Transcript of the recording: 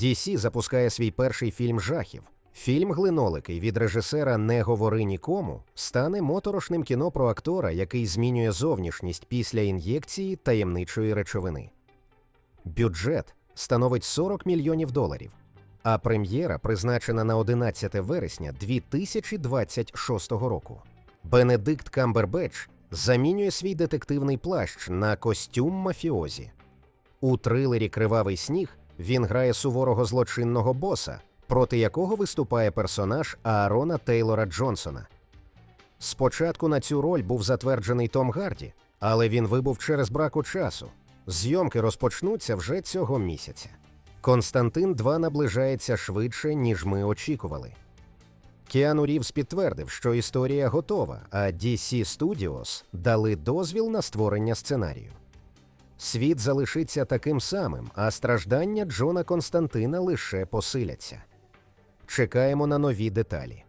DC запускає свій перший фільм жахів. Фільм Глинолики від режисера Не говори нікому стане моторошним кіно про актора, який змінює зовнішність після ін'єкції таємничої речовини. Бюджет становить 40 мільйонів доларів, а прем'єра призначена на 11 вересня 2026 року. Бенедикт Камбербетч замінює свій детективний плащ на костюм мафіозі. У трилері Кривавий сніг він грає суворого злочинного боса, проти якого виступає персонаж Аарона Тейлора Джонсона. Спочатку на цю роль був затверджений Том Гарді, але він вибув через браку часу. Зйомки розпочнуться вже цього місяця. Константин 2 наближається швидше, ніж ми очікували. Кіану Рівз підтвердив, що історія готова, а DC Studios дали дозвіл на створення сценарію. Світ залишиться таким самим, а страждання Джона Константина лише посиляться. Чекаємо на нові деталі.